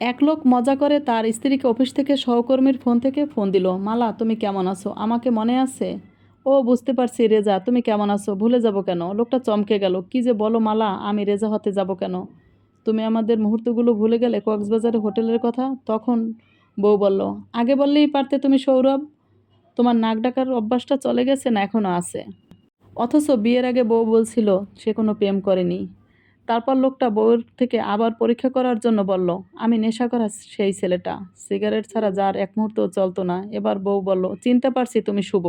এক লোক মজা করে তার স্ত্রীকে অফিস থেকে সহকর্মীর ফোন থেকে ফোন দিল, মালা, তুমি কেমন আছো? আমাকে মনে আছে? ও, বুঝতে পারছি, রেজা, তুমি কেমন আছো? ভুলে যাব কেন? লোকটা চমকে গেল, কি যে বলো, মালা, আমি রেজা হতে যাব কেন? তুমি আমাদের মুহূর্তগুলো ভুলে গেলে কক্সবাজারে হোটেলের কথা? তখন বউ বলল, আগে বললেই পারতে তুমি, সৌরভ। তোমার নাক ডাকার অভ্যাসটা চলে গেছে না এখনও আছে? অথচ বিয়ের আগে বউ বলছিল, সে কোনো প্রেম করেনি। তারপর লোকটা বউয়ের থেকে আবার পরীক্ষা করার জন্য বলল, আমি নেশা করা সেই ছেলেটা। সিগারেট ছাড়া যার এক মুহূর্তও চলতো না। এবার বউ বলল, চিনতে পারছি তুমি শুভ।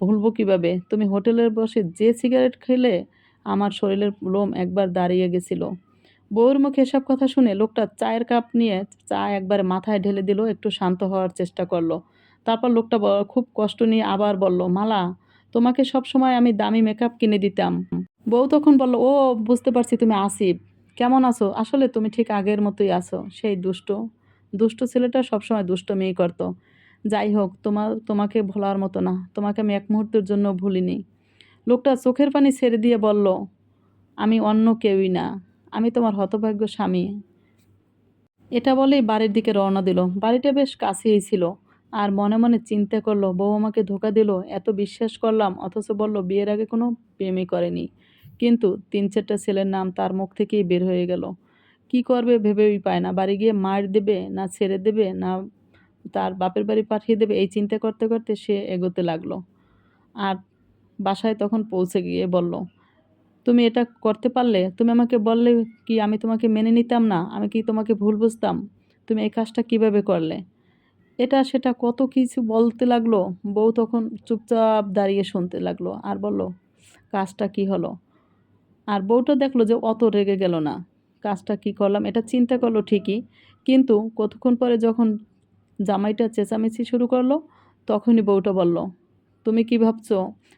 ভুলবো কীভাবে? তুমি হোটেলের বসে যে সিগারেট খেলে আমার শরীরের লোম একবার দাঁড়িয়ে গেছিল বউয়ের মুখে এসব কথা শুনে লোকটা চায়ের কাপ নিয়ে চা একবারে মাথায় ঢেলে দিল, একটু শান্ত হওয়ার চেষ্টা করল। তারপর লোকটা খুব কষ্ট নিয়ে আবার বলল, মালা, তোমাকে সব সময় আমি দামি মেকআপ কিনে দিতাম। বউ তখন বলল, ও, বুঝতে পারছি তুমি আসিফ। কেমন আছো? আসলে তুমি ঠিক আগের মতোই আছো। সেই দুষ্ট। দুষ্ট ছেলেটা সবসময় দুষ্টমিই করতো। যাই হোক তোমার তোমাকে ভোলার মতো না। তোমাকে আমি এক মুহূর্তের জন্য ভুলিনি। লোকটা চোখের পানি ছেড়ে দিয়ে বলল, আমি অন্য কেউই না। আমি তোমার হতভাগ্য স্বামী। এটা বলেই বাড়ির দিকে রওনা দিল। বাড়িটা বেশ কাছেই ছিল। আর মনে মনে চিন্তা করল, বউ আমাকে ধোকা দিল, এত বিশ্বাস করলাম, অথচ বলল বিয়ের আগে কোনো প্রেমই করেনি। কিন্তু তিন চারটা ছেলের নাম তার মুখ থেকেই বের হয়ে গেল। কি করবে ভেবেই পায় না। বাড়ি গিয়ে মার দেবে না ছেড়ে দেবে না তার বাপের বাড়ি পাঠিয়ে দেবে এই চিন্তা করতে করতে সে এগোতে লাগল। আর বাসায় তখন পৌঁছে গিয়ে বলল, তুমি এটা করতে পারলে? তুমি আমাকে বললে কি আমি তোমাকে মেনে নিতাম না? আমি কি তোমাকে ভুল বুঝতাম? তুমি এই কাজটা কীভাবে করলে? এটা সেটা কত কিছু বলতে লাগল। বউ তখন চুপচাপ দাঁড়িয়ে শুনতে লাগল আর বলল, কাজটা কি হলো? আর বউটা দেখল যে অত রেগে গেল না। কাজটা কি করলাম? এটা চিন্তা করল ঠিকই। কিন্তু কতক্ষণ পরে যখন জামাইটা চেঁচামেচি শুরু করল, তখনই বউটা বলল, তুমি কি ভাবছ?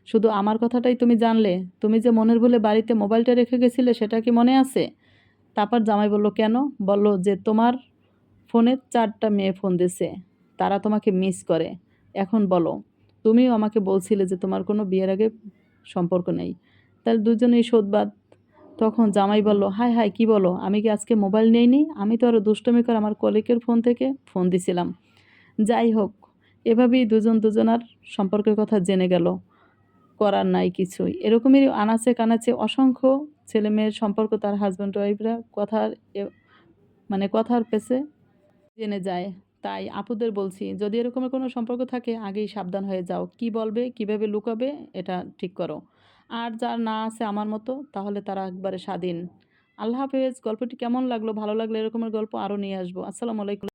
শুধু আমার কথাটাই তুমি জানলে? তুমি যে মনের ভুলে বাড়িতে মোবাইলটা রেখে গেছিলে, সেটা কি মনে আছে? তারপর জামাই বলল, কেন? বলল যে, তোমার ফোনে চারটা মেয়ে ফোন দিছে। তারা তোমাকে মিস করে। এখন বলো, তুমিও আমাকে বলছিলে যে তোমার কোনো বিয়ের আগে সম্পর্ক নেই। তাহলে দুজনেই শোধবাদ তখন জামাই বলল হাই হাই কি বলো? আমি কি আজকে মোবাইল নেইনি? আমি তো আরও দুষ্টমি করে আমার কলিকের ফোন থেকে ফোন দিছিলাম। যাই হোক, এভাবেই দুজন দুজনার সম্পর্কের কথা জেনে গেল। করার নাই কিছুই। এরকমই আনাচে কানাচে অসংখ্য ছেলে মেয়ের সম্পর্ক তার হাজব্যান্ড ওয়াইফরা কথার মানে কথার পেছে জেনে যায়। তাই আপুদের বলছি, যদি এরকমের কোনো সম্পর্ক থাকে, আগেই সাবধান হয়ে যাও। কি বলবে, কীভাবে লুকাবে, এটা ঠিক করো। আর যার না আছে আমার মতো, তাহলে তারা একবারে স্বাধীন। আল্লাহ হাফেজ, গল্পটি কেমন লাগল? ভালো লাগল এরকমের গল্প আরও নিয়ে আসব। আসসালামু আলাইকুম।